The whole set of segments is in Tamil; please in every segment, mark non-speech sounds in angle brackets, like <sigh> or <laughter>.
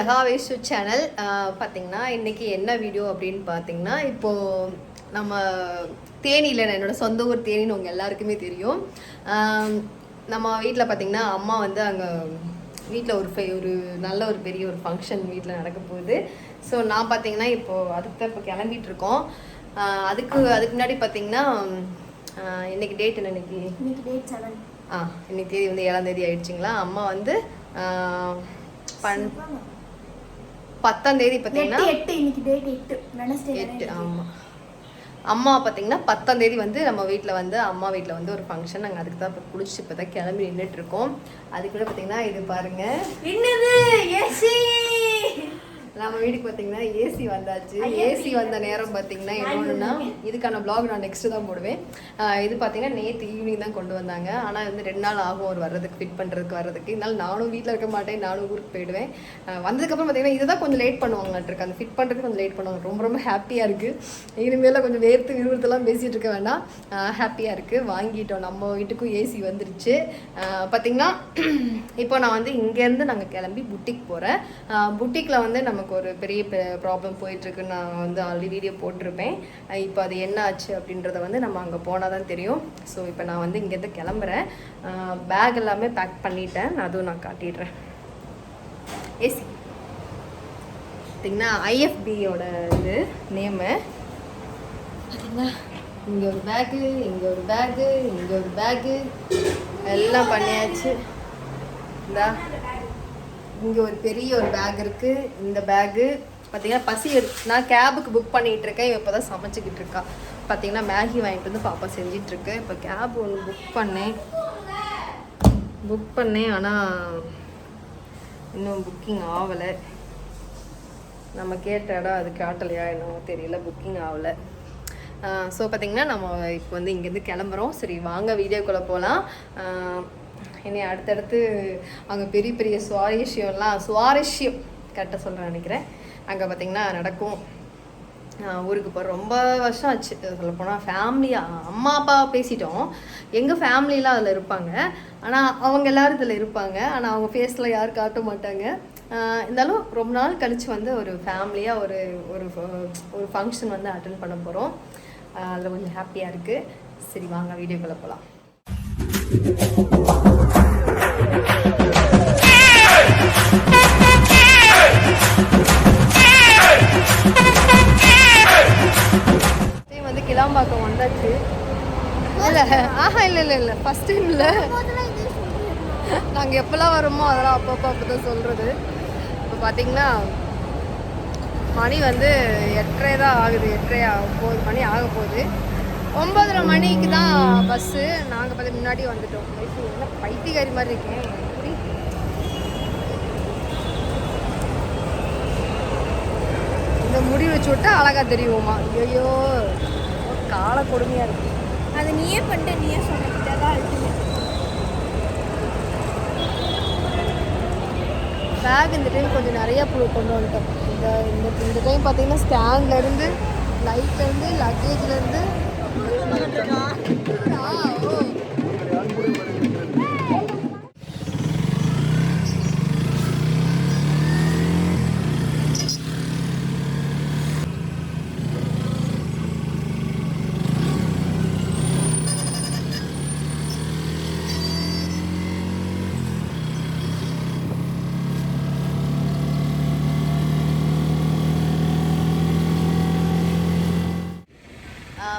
ஜகாவேஷு சேனல் பார்த்தீங்கன்னா இன்னைக்கு என்ன வீடியோ அப்படின்னு பார்த்தீங்கன்னா இப்போது நம்ம தேனியில் என்னோட சொந்த ஊர் தேனின்னு உங்கள் எல்லாருக்குமே தெரியும். நம்ம வீட்டில் பார்த்தீங்கன்னா அம்மா வந்து அங்கே வீட்டில் ஒரு ஃபெ- ஒரு நல்ல ஒரு பெரிய ஒரு ஃபங்க்ஷன் வீட்டில் நடக்க போகுது. ஸோ நான் பார்த்தீங்கன்னா இப்போது அதுக்கு தான் இப்போ கிளம்பிட்டு இருக்கோம் ஆஹ் அதுக்கு அதுக்கு முன்னாடி பார்த்தீங்கன்னா ஆஹ் இன்னைக்கு டேட் என்ன இன்னைக்கு? ஆ இன்னைக்கு தேதி வந்து ஏழாம் தேதி ஆயிடுச்சுங்களா? அம்மா வந்து பன் பத்தாம் தேதி பார்த்தீங்கன்னா எட்டு எட்டு இன்னைக்கு டேட் எட்டு. வெனஸ்டே எட்டு ஆமாம் அம்மா பார்த்தீங்கன்னா பத்தாம் தேதி வந்து நம்ம வீட்டில் வந்து அம்மா வீட்டில் வந்து ஒரு ஃபங்க்ஷன் நாங்கள் அதுக்கு தான் இப்போ குளிச்சு இப்போ தான் கிளம்பி நின்றுட்டு இருக்கோம். அதுக்குள்ள பார்த்தீங்கன்னா இது பாருங்க. என்னது? ஏசி! நம்ம வீட்டுக்கு பார்த்தீங்கன்னா ஏசி வந்தாச்சு. ஏசி வந்த நேரம் பார்த்தீங்கன்னா என்னொன்றுனா இதுக்கான vlog நான் நெக்ஸ்ட் தான் போடுவேன். இது பார்த்தீங்கன்னா நேற்று ஈவினிங் தான் கொண்டு வந்தாங்க. ஆனால் வந்து ரெண்டு நாள் ஆகும் ஒரு வர்றதுக்கு ஃபிட் பண்ணுறதுக்கு வர்றதுக்கு. இருந்தாலும் நானும் வீட்டில் இருக்க மாட்டேன் நானும் ஊருக்கு போயிடுவேன். வந்ததுக்கப்புறம் பார்த்தீங்கன்னா இதை தான் கொஞ்சம் லேட் பண்ணுவாங்கட்டு அந்த ஃபிட் பண்ணுறதுக்கு கொஞ்சம் லேட் பண்ணுவாங்க. ரொம்ப ரொம்ப ஹாப்பியாக இருக்குது இனிமேல் கொஞ்சம் வேர்த்து விறுவிறுத்தெல்லாம் பேசிகிட்டு இருக்க வேண்டாம் ஹாப்பியாக இருக்குது வாங்கிட்டோம். நம்ம வீட்டுக்கும் ஏசி வந்துருச்சு. பார்த்தீங்கன்னா <clears throat> இப்போ நான் வந்து இங்கேருந்து நாங்கள் கிளம்பி புட்டிக் போகிறேன் புட்டிக்கில் வந்து நமக்கு ஒரு பெரிய ப்ராப்ளம் போயிட்டுருக்குன்னு நான் வந்து ஆல்ரெடி வீடியோ போட்டிருப்பேன். இப்போ அது என்ன ஆச்சு அப்படின்றத வந்து நம்ம அங்கே போனால் தான் தெரியும். ஸோ இப்போ நான் வந்து இங்கேருந்து கிளம்புறேன். பேக் எல்லாமே பேக் பண்ணிட்டேன். அதுவும் நான் காட்டிடுறேன். ஏசி பார்த்தீங்கன்னா ஐஎஃபியோட இது நேமு இங்கே ஒரு பேக்கு இங்கே ஒரு பேக்கு இங்கே ஒரு பேக்கு எல்லாம் பண்ணியாச்சு. இந்தா. இங்கே ஒரு பெரிய ஒரு பேக் இருக்குது இந்த பேகு பார்த்தீங்கன்னா பசி எடுத்து நான் கேபுக்கு புக் பண்ணிகிட்டு இருக்கேன். இப்போ தான் சமைச்சிக்கிட்டு இருக்கா. பார்த்தீங்கன்னா மேகி வாங்கிட்டு வந்து பாப்பா செஞ்சிட்டு இப்போ கேப் ஒன்று புக் பண்ணேன். புக் பண்ணேன் ஆனால் இன்னும் புக்கிங் ஆகலை நம்ம கேட்ட இடம் அது காட்டலையா என்னவோ தெரியல. புக்கிங் ஆகலை ஸோ பார்த்தீங்கன்னா நம்ம இப்போ வந்து இங்கேருந்து கிளம்புறோம். சரி வாங்க வீடியோக்குள்ளே போகலாம் என்னை அடுத்தடுத்து அங்கே பெரிய பெரிய சுவாரஸ்யம்லாம் சுவாரஸ்யம் கரெக்டாக சொல்கிறேன் நினைக்கிறேன். அங்கே பார்த்தீங்கன்னா நடக்கும். ஊருக்கு போகிற ரொம்ப வருஷம் ஆச்சு. சொல்லப்போனால் ஃபேமிலியாக அம்மா அப்பா பேசிட்டோம். எங்கள் ஃபேமிலிலாம் அதில் இருப்பாங்க. ஆனால் அவங்க எல்லாரும் இதில் இருப்பாங்க. ஆனால் அவங்க ஃபேஸில் யாரும் காட்ட மாட்டாங்க. இருந்தாலும் ரொம்ப நாள் கழித்து வந்து ஒரு ஃபேமிலியாக ஒரு ஒரு ஒரு ஃபங்க்ஷன் வந்து அட்டன் பண்ண போகிறோம் அதில் கொஞ்சம் ஹாப்பியாக இருக்குது சரி வாங்க வீடியோக்குள்ளே போகலாம் டைம் வந்து கிளாம்பாக்கம் வந்தாச்சு. இல்லை. ஆஹா இல்லை இல்லை இல்லை. ஃபஸ்ட் டைம் இல்லை. நாங்கள் எப்போல்லாம் வரோமோ அதெல்லாம் அப்பப்போ அப்போ தான் சொல்கிறது இப்போ பார்த்தீங்கன்னா மணி வந்து எட்டரை தான் ஆகுது. எட்டரை ஒம்பது மணி ஆக போகுது. ஒம்பதரை மணிக்கு தான் பஸ்ஸு நாங்கள் பார்த்து முன்னாடி வந்துட்டோம். வயசு என்ன பைத்தியக்காரி மாதிரி இருக்கேன். இந்த முடி வச்சு விட்டா அழகா தெரியுமா ஐயோ கால கொடுமையாக இருக்கு. அது நீயே பண்ணிட்டு நீயே சொன்ன தான் அல்டிமேட் பேக் இந்த டைம் கொஞ்சம் நிறைய புழு கொண்டு வந்துட்டோம். இந்த இந்த இந்த டைம் பார்த்தீங்கன்னா ஸ்டாண்ட்லேருந்து லைட்லேருந்து லக்கேஜ்லேருந்து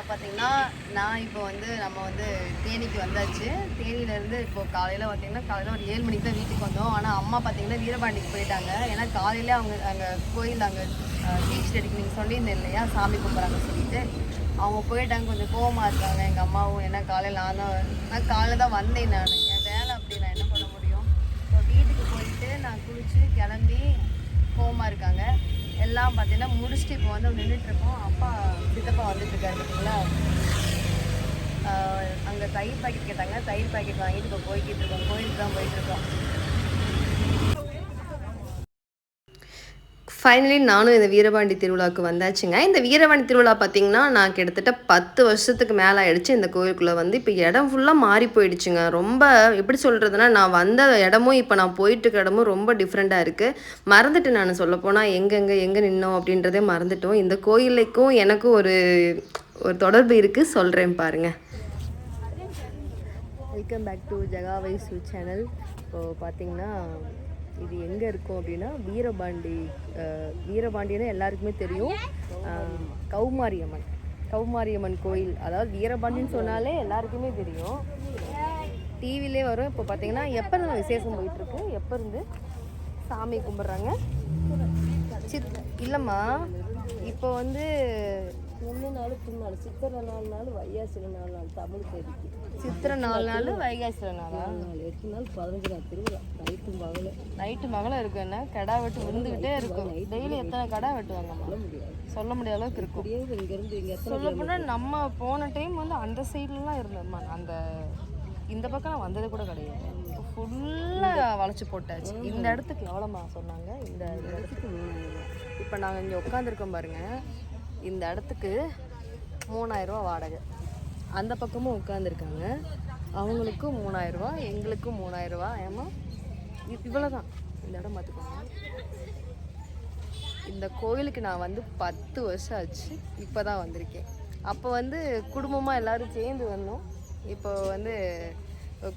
பார்த்தீங்கன்னா நான் இப்போ வந்து நம்ம வந்து தேனிக்கு வந்தாச்சு. தேனியிலேருந்து இப்போ காலையில் பார்த்தீங்கன்னா காலையில் ஒரு ஏழு மணிக்கு தான் வீட்டுக்கு வந்தோம். ஆனால் அம்மா பார்த்தீங்கன்னா வீரபாண்டிக்கு போயிட்டாங்க. ஏன்னா காலையில் அவங்க அங்கே கோயில் அங்கே பீச் அடிக்க நீங்கள் சொல்லியிருந்தேன் இல்லையா? சாமி கும்பிட்றாங்க சொல்லிட்டு. அவங்க போயிட்டாங்க. கொஞ்சம் கோவமாக இருக்காங்க எங்கள் அம்மாவும் ஏன்னா காலையில் நான் தான் நான் காலையில் தான் வந்தேன் நான். என் வேலை அப்படி நான் என்ன பண்ண முடியும்? இப்போ வீட்டுக்கு போயிட்டு நான் குளிச்சு கிளம்பி கோவமாக இருக்காங்க. எல்லாம் பார்த்தீங்கன்னா முடிச்சுட்டு இப்போ வந்து நின்றுட்டுருக்கோம் அப்பா சித்தப்பா வந்துட்டுருக்காரு பார்த்தீங்களா அங்கே தயிர் பாக்கெட் கேட்டாங்க. தயிர் பாக்கெட் வாங்கிட்டு இப்போ போய்கிட்டு இருக்கோம். கோயிலுக்கு தான் போயிட்டு இருக்கோம். ஃபைனலி நானும் இந்த வீரபாண்டி திருவிழாவுக்கு வந்தாச்சுங்க. இந்த வீரபாண்டி திருவிழா பார்த்தீங்கன்னா நான் கிட்டத்தட்ட பத்து வருஷத்துக்கு மேலே ஆயிடுச்சு. இந்த கோயிலுக்குள்ளே வந்து இப்போ இடம் ஃபுல்லாக மாறி போயிடுச்சுங்க. ரொம்ப எப்படி சொல்கிறதுனா நான் வந்த இடமும் இப்போ நான் போயிட்டு இருக்க இடமும் ரொம்ப டிஃப்ரெண்ட்டாக இருக்குது மறந்துட்டு நான் சொல்லப்போனால் எங்கெங்கே எங்கே நின்னோம் அப்படின்றதே மறந்துட்டோம். இந்த கோயிலுக்கும் எனக்கும் ஒரு ஒரு தொடர்பு இருக்குது சொல்கிறேன் பாருங்கள் welcome back to Jaga Vaisu channel இப்போது பார்த்தீங்கன்னா இது எங்கே இருக்கும் அப்படின்னா வீரபாண்டி அஹ், வீரபாண்டியன்னு எல்லாருக்குமே தெரியும். கௌமாரியம்மன். கௌமாரியம்மன் கோயில். அதாவது வீரபாண்டின்னு சொன்னாலே எல்லாருக்குமே தெரியும். டிவிலே வரும். இப்போ பார்த்தீங்கன்னா எப்போ இருந்து விசேஷம் போயிட்டுருக்கு? எப்போ இருந்து சாமி கும்பிட்றாங்க? சித் இல்லைம்மா. இப்போ வந்து மூணு நாள் பின்னாள் சித்திரை நாலு நாள் வையாசிரி நாலு நாள் தமிழ் தேதிக்கு சித்திரை நாலு நாள். வைகாசில நாளா நாலு எட்டு நாள் பதினஞ்சு நாள் திருவிழா. நைட்டும் பகல நைட்டு மகளும் இருக்குன்னு கடா வெட்டு விழுந்துக்கிட்டே இருக்கும். டெய்லி எத்தனை கடா வெட்டுவாங்கம்மா? சொல்ல முடியாத. அளவுக்கு இருக்கும். இங்கேருந்து இங்கே சொல்ல போனால் நம்ம போன டைம் வந்து அந்த சைட்லலாம் இருந்தோம்மா அந்த இந்த பக்கம் நான் வந்தது கூட கிடையாது. ஃபுல்லாக வளைச்சு போட்டாச்சு. இந்த இடத்துக்கு எவ்வளோம்மா சொன்னாங்க? இந்த இடத்துக்கு இப்போ நாங்கள் இங்கே உட்காந்துருக்கோம் பாருங்க. இந்த இடத்துக்கு மூணாயிரரூவா வாடகை. அந்த பக்கமும் உட்காந்துருக்காங்க அவங்களுக்கும் மூணாயிரரூவா எங்களுக்கும் மூணாயிரரூவா. ஏமா இவ்வளோ தான் இந்த இடம் பார்த்துக்கோங்க. இந்த கோயிலுக்கு நான் வந்து பத்து வருஷம் ஆச்சு. இப்போ தான் வந்திருக்கேன். அப்போ வந்து குடும்பமாக எல்லாரும் சேர்ந்து வந்தோம். இப்போ வந்து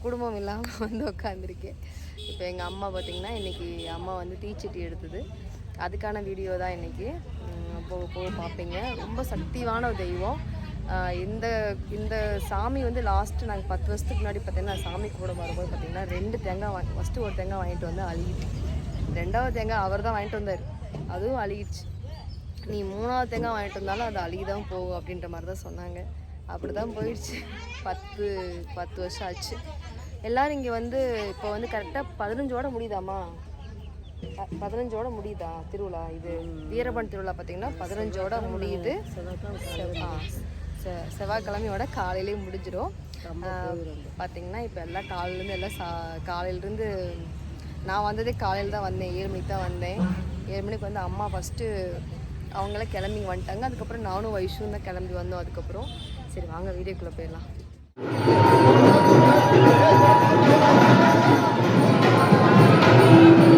குடும்பம் இல்லாமல் வந்து உட்காந்துருக்கேன் இப்போ எங்கள் அம்மா பார்த்திங்கன்னா இன்றைக்கி அம்மா வந்து தீச்சட்டி எடுத்தது. அதுக்கான வீடியோ தான் இன்றைக்கி போக போக பார்ப்பீங்க. ரொம்ப சக்திவான ஒரு தெய்வம் இந்த இந்த சாமி வந்து லாஸ்ட்டு நாங்கள் பத்து வருஷத்துக்கு முன்னாடி பார்த்தீங்கன்னா சாமி கூட வரும்போது பார்த்தீங்கன்னா ரெண்டு தேங்காய் வாங்கி ஃபஸ்ட்டு ஒரு தேங்காய் வாங்கிட்டு வந்து அழுகிட்டு ரெண்டாவது தேங்காய் அவர் தான் வாங்கிட்டு வந்தார். அதுவும் அழுகிடுச்சு நீ மூணாவது தேங்காய் வாங்கிட்டு வந்தாலும் அது அழுகி தான் போகும் அப்படின்ற மாதிரி தான் சொன்னாங்க. அப்படி தான் போயிடுச்சு. பத்து பத்து வருஷம் ஆச்சு. எல்லோரும் இங்கே வந்து இப்போ வந்து கரெக்டாக பதினஞ்சோட முடியுதாம்மா? பதினஞ்சோட முடியுதா திருவிழா? இது வீரபன் திருவிழா பார்த்தீங்கன்னா பதினஞ்சோட முடியுது. செவ்வாய்க்கிழமையோட காலையிலேயே முடிஞ்சிடும். பார்த்தீங்கன்னா இப்போ எல்லாம் காலையிலேருந்து எல்லாம் சா காலையிலேருந்து நான் வந்ததே காலையில் தான் வந்தேன். ஏழு மணிக்கு தான் வந்தேன். ஏழு மணிக்கு வந்து அம்மா ஃபஸ்ட்டு அவங்களாம் கிளம்பி வந்துட்டாங்க. அதுக்கப்புறம் நானும் வைஷும் தான் கிளம்பி வந்தோம் அதுக்கப்புறம். சரி வாங்க வீடியோக்குள்ளே போயிடலாம். தான்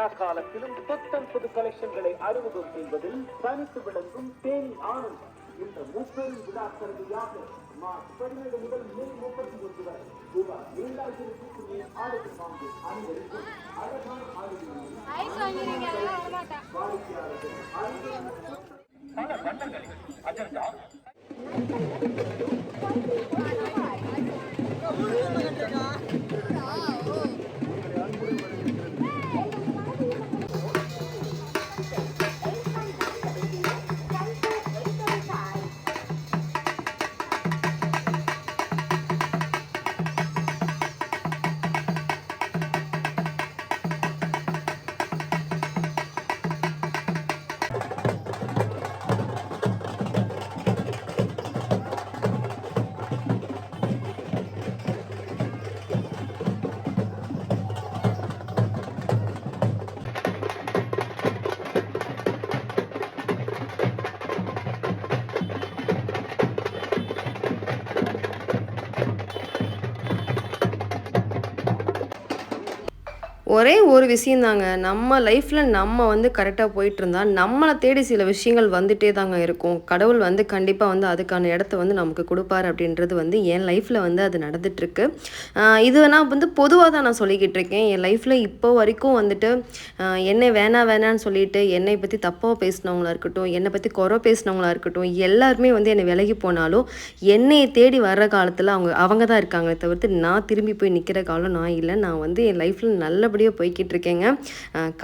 விழா காலத்திலும் புத்தம் புது கலெக்ஷன்களை அறிமுகம் செய்வதில் தனித்து விளங்கும் தேனி ஆனந்தம் இந்த முப்பெரும் விழா கருவியாக மார்ச் பதினேழு முதல் மே முப்பத்தி ஒன்று வரை ரூபாய் ஏழாயிரத்தி மேல் ஆளுக்கு வாங்கி அனைவருக்கும் அழகான வாடிக்கையாளர்கள் பல வண்ணங்களில் அஜெண்டா ஒரே ஒரு விஷயந்தாங்க. நம்ம லைஃப்பில் நம்ம வந்து கரெக்டாக போயிட்டு இருந்தால் நம்மளை தேடி சில விஷயங்கள் வந்துட்டே தாங்க இருக்கும். கடவுள் வந்து கண்டிப்பாக வந்து அதுக்கான இடத்த வந்து நமக்கு கொடுப்பாரு அப்படின்றது வந்து என் லைஃப்பில் வந்து அது நடந்துட்டுருக்கு. இது நான் வந்து பொதுவாக தான் நான் சொல்லிக்கிட்டு இருக்கேன் என் லைஃப்பில் இப்போ வரைக்கும் வந்துட்டு என்னை வேணாம் வேணான்னு சொல்லிட்டு என்னை பற்றி தப்பாக பேசினவங்களா இருக்கட்டும் என்னை பற்றி குறை பேசினவங்களா இருக்கட்டும் எல்லாருமே வந்து என்னை விலகி போனாலும் என்னை தேடி வர்ற காலத்தில் அவங்க அவங்க தான் இருக்காங்களே தவிர்த்து நான் திரும்பி போய் நிற்கிற காலம் நான் இல்லை. நான் வந்து என் லைஃப்பில் நல்லபடியாக போய்கிட்டு இருக்கேங்க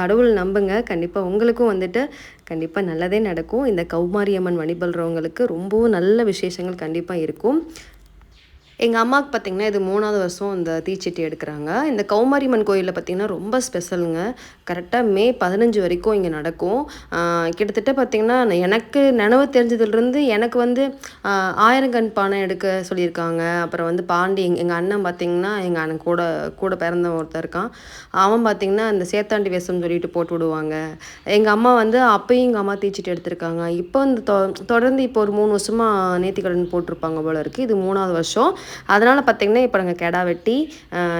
கடவுள் நம்புங்க. கண்டிப்பாக உங்களுக்கும் வந்துட்டு கண்டிப்பாக நல்லதே நடக்கும். இந்த கௌமாரியம்மன் வழிபடுறவங்களுக்கு ரொம்பவும் நல்ல விசேஷங்கள் கண்டிப்பாக இருக்கும். எங்கள் அம்மாவுக்கு பார்த்திங்கன்னா இது மூணாவது வருஷம் இந்த தீச்சட்டி எடுக்கிறாங்க. இந்த கௌமாரிமன் கோயிலில் பார்த்திங்கன்னா ரொம்ப ஸ்பெஷலுங்க. கரெக்டாக மே பதினஞ்சு வரைக்கும் இங்கே நடக்கும். கிட்டத்தட்ட பார்த்திங்கன்னா எனக்கு நினைவு தெரிஞ்சதுலேருந்து எனக்கு வந்து ஆஹ் ஆயிரங்கண் பானை எடுக்க சொல்லியிருக்காங்க. அப்புறம் வந்து பாண்டி எங்கள் அண்ணன் பார்த்திங்கன்னா எங்கள் அண்ணன் கூட கூட பிறந்த ஒருத்தன் இருக்கான். அவன் பார்த்திங்கன்னா இந்த சேத்தாண்டி வேஷம்னு சொல்லிட்டு போட்டு விடுவாங்க. எங்கள் அம்மா வந்து அப்பயும் எங்கள் அம்மா தீச்சிட்டு எடுத்திருக்காங்க. இப்போ இந்த தொ தொடர்ந்து இப்போ ஒரு மூணு வருஷமாக நேத்திக்கடன் போட்டிருப்பாங்க போல இருக்குது இது மூணாவது வருஷம். அதனால் பார்த்திங்கன்னா இப்போ நாங்கள் கெடா வெட்டி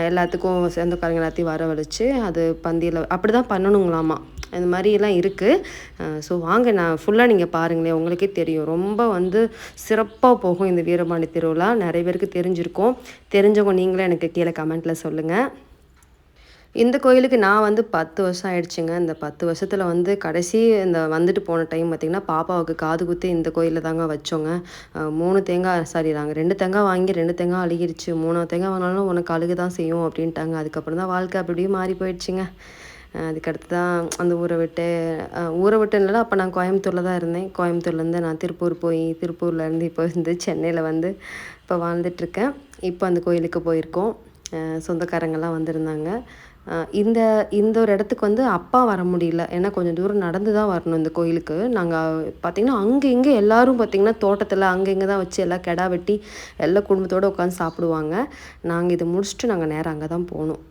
எல்லாத்துக்கும் சொந்தக்காரங்க எல்லாத்தையும் வரவழைச்சு அது பந்தியில் அப்படி தான் பண்ணணுங்களாமா. இந்த மாதிரிலாம் இருக்குது ஸோ வாங்க நான் ஃபுல்லாக நீங்கள் பாருங்களேன் உங்களுக்கே தெரியும். ரொம்ப வந்து சிறப்பாக போகும் இந்த வீரபாண்டி திருவிழா. நிறைய பேருக்கு தெரிஞ்சிருக்கும். தெரிஞ்சவங்க நீங்களே எனக்கு கீழே கமெண்ட்டில் சொல்லுங்கள் இந்த கோயிலுக்கு நான் வந்து பத்து வருஷம் ஆயிடுச்சுங்க. இந்த பத்து வருஷத்தில் வந்து கடைசி இந்த வந்துட்டு போன டைம் பார்த்திங்கன்னா பாப்பாவுக்கு காது குத்தி இந்த கோயிலில் தாங்க வச்சோங்க. மூணு தேங்காய் சாரி நாங்கள் ரெண்டு தேங்காய் வாங்கி ரெண்டு தேங்காய் அழுகிருச்சு. மூணு தேங்காய் வாங்கினாலும் உனக்கு அழுகு தான் செய்யும் அப்படின்ட்டாங்க. அதுக்கப்புறம் தான் வாழ்க்கை அப்படியே மாறி போயிடுச்சுங்க. அதுக்கடுத்து தான் அந்த ஊரை விட்டு ஊரை விட்டுனால அப்போ நான் கோயம்புத்தூரில் தான் இருந்தேன். கோயம்புத்தூர்லேருந்து நான் திருப்பூர் போய் திருப்பூர்லேருந்து இப்போ வந்து சென்னையில் வந்து இப்போ வாழ்ந்துட்டுருக்கேன் இப்போ அந்த கோயிலுக்கு போயிருக்கோம். சொந்தக்காரங்கெல்லாம் வந்திருந்தாங்க. இந்த இந்த ஒரு இடத்துக்கு வந்து அப்பா வர முடியல. ஏன்னா கொஞ்சம் தூரம் நடந்து தான் வரணும் இந்த கோயிலுக்கு. நாங்கள் பார்த்திங்கன்னா அங்கே இங்கே எல்லோரும் பார்த்திங்கன்னா தோட்டத்தில் அங்கே இங்கே தான் வச்சு எல்லாம் கெடா வெட்டி எல்லா குடும்பத்தோடு உட்காந்து சாப்பிடுவாங்க. நாங்கள் இதை முடிச்சுட்டு நாங்கள் நேரம் அங்கே தான் போனோம்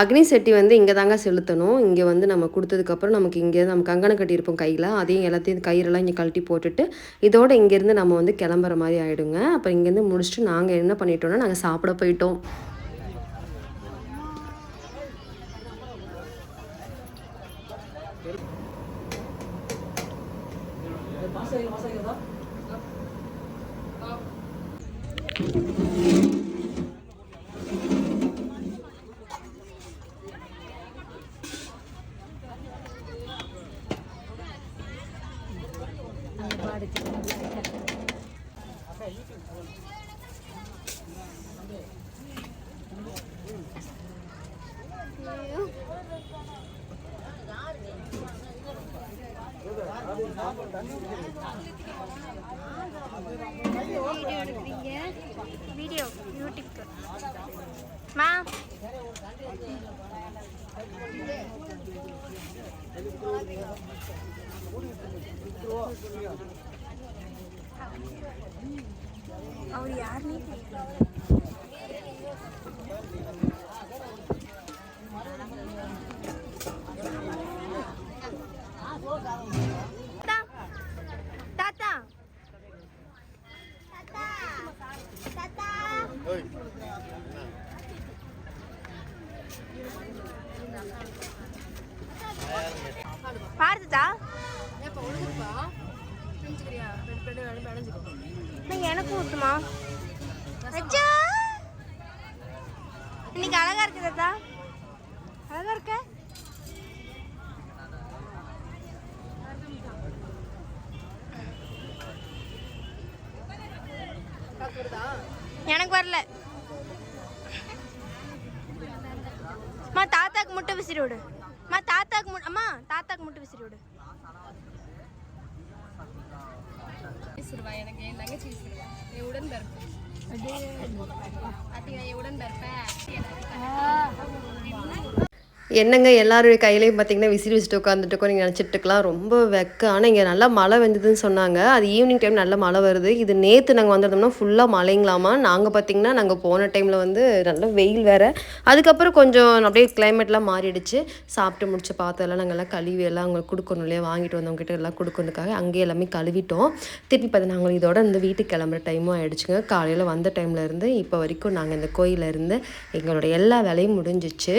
அக்னி செட்டி வந்து இங்கே தாங்க செலுத்தணும். இங்கே வந்து நம்ம கொடுத்ததுக்கப்புறம் நமக்கு இங்கே நம்ம கங்கணம் கட்டியிருப்போம் கையில். அதையும் எல்லாத்தையும் கயிறெல்லாம் இங்கே கழட்டி போட்டுட்டு இதோட இங்கேருந்து நம்ம வந்து கிளம்புற மாதிரி ஆகிடுங்க அப்போ இங்கேருந்து முடிச்சுட்டு நாங்கள் என்ன பண்ணிட்டோம்னா நாங்கள் சாப்பிட போயிட்டோம். வீடியோ எடுக்கிறீங்க. வீடியோ யூடியூப்க்கு. மா. அவர் யாருன்னே தெரியல தாத்தா தாத்தா தாத்தா பாருதா நீங்க எனக்கு ஊட்டுமா? இன்னைக்கு அழகா இருக்கு தாத்தா அழகா இருக்க? விசிறுவா என் உடன்பிறப்பு அது என் உடன்பிறப்ப என்னங்க எல்லாருடைய கையிலையும் பார்த்தீங்கன்னா விசிறி வச்சுட்டு உட்காந்துட்டு இருக்கோம் நீங்கள் நினச்சிட்டுக்கலாம் ரொம்ப வெக்க. ஆனால் இங்கே நல்லா மழை வந்ததுன்னு சொன்னாங்க. அது ஈவினிங் டைம் நல்ல மழை வருது. இது நேற்று நாங்கள் வந்திருந்தோம்னா ஃபுல்லாக மழைங்களாமா. நாங்கள் பார்த்தீங்கன்னா நாங்கள் போன டைமில் வந்து நல்ல வெயில் வேறு. அதுக்கப்புறம் கொஞ்சம் அப்படியே கிளைமேட்லாம் மாறிடுச்சு. சாப்பிட்டு முடிச்சு பார்த்ததெல்லாம் நாங்கள் எல்லாம் கழுவி எல்லாம் அவங்களுக்கு கொடுக்கணும் இல்லையா? வாங்கிட்டு வந்தவங்ககிட்ட எல்லாம் கொடுக்கணுக்காக அங்கேயே எல்லாமே கழுவிட்டோம். திருப்பி பார்த்து நாங்கள் இதோட இந்த வீட்டுக்கு கிளம்புற டைமும் ஆகிடுச்சுங்க காலையில் வந்த டைம்ல இருந்து இப்போ வரைக்கும் நாங்கள் இந்த கோயில்ல இருந்து எங்களோட எல்லா வேலையும் முடிஞ்சிச்சு.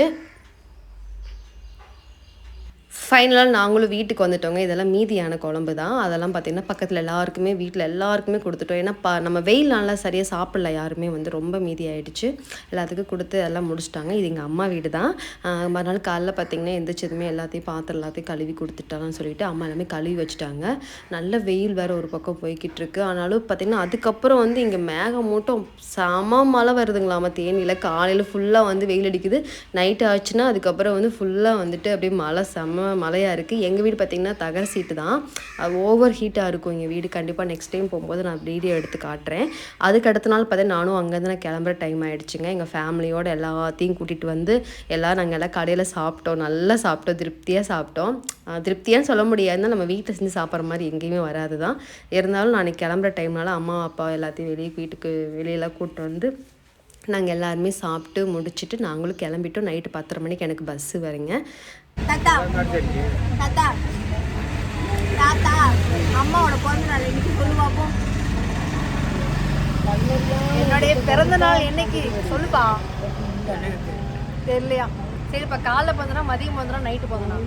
ஃபைனலாக நாங்களும் வீட்டுக்கு வந்துட்டோங்க. இதெல்லாம் மீதியான குழம்பு தான். அதெல்லாம் பார்த்திங்கன்னா பக்கத்தில் எல்லாருக்குமே வீட்டில் எல்லாருக்குமே கொடுத்துட்டோம். ஏன்னா ப நம்ம வெயில் நாளில் சரியாக சாப்பிடல யாருமே. வந்து ரொம்ப மீதி ஆகிடுச்சு எல்லாத்துக்கும் கொடுத்து எல்லாம் முடிச்சிட்டாங்க. இது எங்கள் அம்மா வீடு தான். மறுநாள் காலைல பார்த்திங்கன்னா எந்திரிச்சதுமே எல்லாத்தையும் பாத்திரம் எல்லாத்தையும் கழுவி கொடுத்துட்டாங்கன்னு சொல்லிட்டு அம்மா எல்லாமே கழுவி வச்சுட்டாங்க. நல்ல வெயில் வேறு ஒரு பக்கம் போய்கிட்டு இருக்கு. ஆனாலும் பார்த்திங்கன்னா அதுக்கப்புறம் வந்து இங்கே மேகம் மூட்டம் செம மழை வருதுங்களாமா தேனியில். காலையில் ஃபுல்லாக வந்து வெயில் அடிக்குது. நைட் ஆச்சுன்னா அதுக்கப்புறம் வந்து ஃபுல்லாக வந்துட்டு அப்படியே மழை செம மழையாக இருக்குது எங்கள் வீடு பார்த்திங்கன்னா தகர சீட்டு தான். அது ஓவர் ஹீட்டாக இருக்கும் எங்கள் வீடு. கண்டிப்பாக நெக்ஸ்ட் டைம் போகும்போது நான் வீடியோ எடுத்து காட்டுறேன். அதுக்கு அடுத்த நாள் பார்த்தா நானும் அங்கேருந்து நான் கிளம்புற டைம் ஆகிடுச்சிங்க எங்கள் ஃபேமிலியோட எல்லாத்தையும் கூட்டிகிட்டு வந்து எல்லாம் நாங்கள் எல்லாம் கடையில் சாப்பிட்டோம். நல்லா சாப்பிட்டோம். திருப்தியாக சாப்பிட்டோம். திருப்தியான்னு சொல்ல முடியாதுன்னா நம்ம வீட்டில் செஞ்சு சாப்பிட்ற மாதிரி எங்கேயுமே வராது தான் இருந்தாலும் நான் கிளம்புற டைம்னால அம்மா அப்பா எல்லாத்தையும் வெளியே வீட்டுக்கு வெளியெல்லாம் கூப்பிட்டு வந்து நாங்கள் எல்லாருமே சாப்பிட்டு முடிச்சுட்டு நாங்களும் கிளம்பிட்டோம். நைட்டு பத்தரை மணிக்கு எனக்கு பஸ்ஸு வருங்க. தாத்தா. தாத்தா. தாத்தா அம்மாவோட பிறந்த நாள் இன்னைக்கு சொல்லு பார்ப்போம் என்னுடைய பிறந்த நாள் என்னைக்கு சொல்லுப்பா. தெரியலையா? சரிப்பா காலைல பிறந்தனா மதியம் பிறந்தனா நைட்டு பிறந்தனா?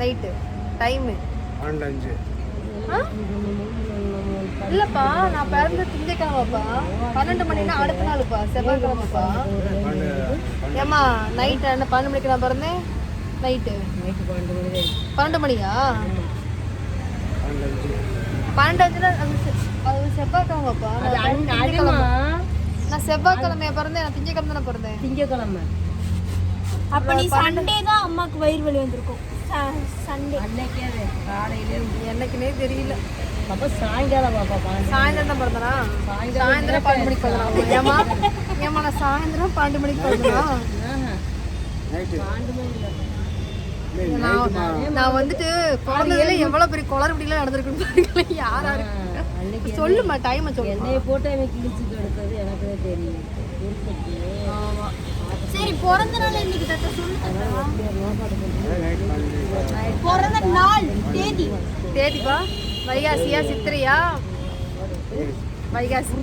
நைட்டு. டைமு. இல்லப்பா நான் பிறந்த திங்கக்கிழமைப்பா பன்னெண்டு மணினா அடுத்த நாளுப்பா செவ்வாய்க்கிழமைப்பா. ஏமா நைட்டு என்ன பன்னெண்டு மணிக்கு நான் பிறந்தேன்? நைட்டு. பன்னெண்டு மணியா? பன்னெண்டு அது செ- அது செவ்வாய்க்கிழமைப்பா நான் செவ்வாய்க்கிழமைய பிறந்தேன் நான் திங்கக்கிழமை தானே பிறந்தேன். திங்கக்கிழமை. அப்ப நீ சண்டே தான் அம்மாக்கு வயிறு வலி வந்திருக்கும். ச- சண்டே அன்னைக்கே காலையிலே எனக்குனே தெரியல. அப்போ சாயங்காலம் பாப்பா சாயந்தரம் தான் பிறந்தனா? சாயந்தரம் பன்னெண்டு மணிக்கு பிறந்தனா ஏமா ஏமா நான் சாயந்தரம் பன்னெண்டு மணிக்கு பிறந்தனா நான் நான் வந்துட்டு குழந்தையில எவ்வளவு பெரிய குளறுபடிலாம் நடந்திருக்குன்னு பாருங்களேன். யாரா இருக்கு? சொல்லுமா டைமை சொல்லு. என்னைய போட்டு அவன் கிழிச்சு எடுத்தது எனக்கு தெரியும். சரி பிறந்த நாள் இன்னைக்கு தாத்தா சொல்லு தாத்தா. பிறந்த நாள் தேதி. தேதிப்பா? வைகாசியா சித்திரையா? வைகாசி.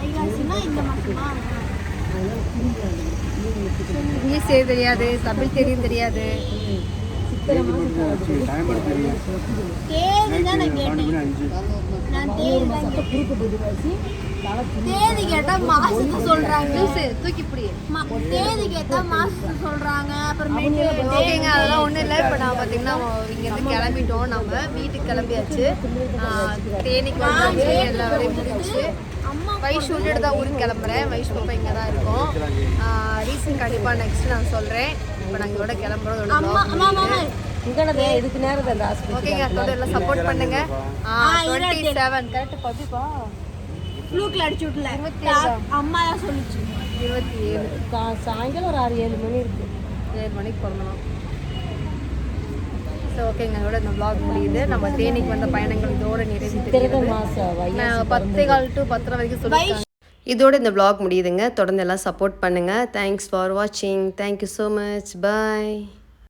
வைகாசினா இந்த மாசமா இங்கிலீஷ் செய்ய தெரியாது தமிழ் தெரியும் தெரியாது. தேதி தான் நான் கேட்டேன். நான் தேதி தான் கேட்டேன். தேதி கேட்டா மாசத்தை சொல்றாங்க. தூக்கி பிடி தேதி கேட்டா மாசத்தை சொல்றாங்க. அப்புறமேட்டு ஓகேங்க அதெல்லாம் ஒன்றும் இல்லை. இப்போ நான் பார்த்தீங்கன்னா இங்கேருந்து கிளம்பிட்டோம். நம்ம வீட்டுக்கு கிளம்பியாச்சு. தேனிக்கு வந்தாச்சு. எல்லா வேலையும் அம்மா வைஷ் விட்டுட்டு தான் ஊருக்கு கிளம்புறேன். வைஷ் பாப்பா இங்கே தான் இருக்கோம். ரீசன் கண்டிப்பாக நெக்ஸ்ட் நான் சொல்கிறேன் இப்போ நாங்கள் இதோட கிளம்புறோம் இதுக்கு நேரம் ஓகேங்க எல்லாம் சப்போர்ட் பண்ணுங்க. டுவெண்ட்டி செவன் கரெக்ட் பபிப்பா ஃப்ளூக்ல அடிச்சு விட்டல. அம்மா தான் சொல்லுச்சு. இருபத்தி ஏழு. சாயங்காலம் ஒரு ஆறு ஏழு மணி இருக்கு. ஏழு மணிக்கு பிறந்தோம். ஸோ ஓகேங்க. இதோட இந்த vlog முடியுது. நம்ம தேனிக்கு வந்த பயணங்கள் இதோட நிறைவு பத்தே கால் டு பத்தரை வரைக்கும் சொல்லியிருக்காங்க. இதோட இந்த vlog முடியுதுங்க. தொடர்ந்து எல்லாம் சப்போர்ட் பண்ணுங்கள் தேங்க்ஸ் ஃபார் வாட்சிங் thank you so much bye